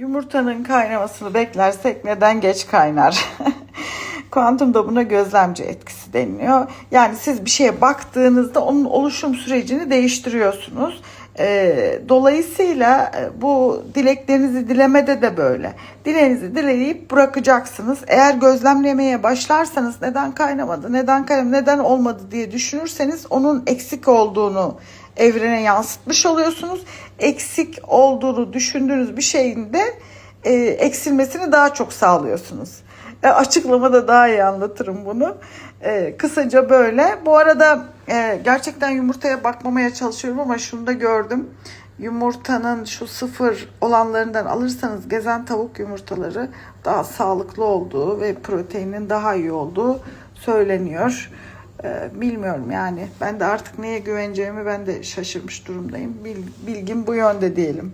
Yumurtanın kaynamasını beklersek neden geç kaynar? Kuantum da buna gözlemci etkisi deniliyor. Yani siz bir şeye baktığınızda onun oluşum sürecini değiştiriyorsunuz. Ee, dolayısıyla e, bu dileklerinizi dilemede de böyle. Dileğinizi dileyip bırakacaksınız. Eğer gözlemlemeye başlarsanız neden kaynamadı, neden kaynamadı, neden olmadı diye düşünürseniz onun eksik olduğunu evrene yansıtmış oluyorsunuz. Eksik olduğunu düşündüğünüz bir şeyin de e, eksilmesini daha çok sağlıyorsunuz. E, açıklamada daha iyi anlatırım bunu. E, kısaca böyle. Bu arada e, gerçekten yumurtaya bakmamaya çalışıyorum ama şunu da gördüm. Yumurtanın şu sıfır olanlarından alırsanız gezen tavuk yumurtaları daha sağlıklı olduğu ve proteinin daha iyi olduğu söyleniyor. E, bilmiyorum yani. Ben de artık neye güveneceğimi ben de şaşırmış durumdayım. Bil- bilgim bu yönde diyelim.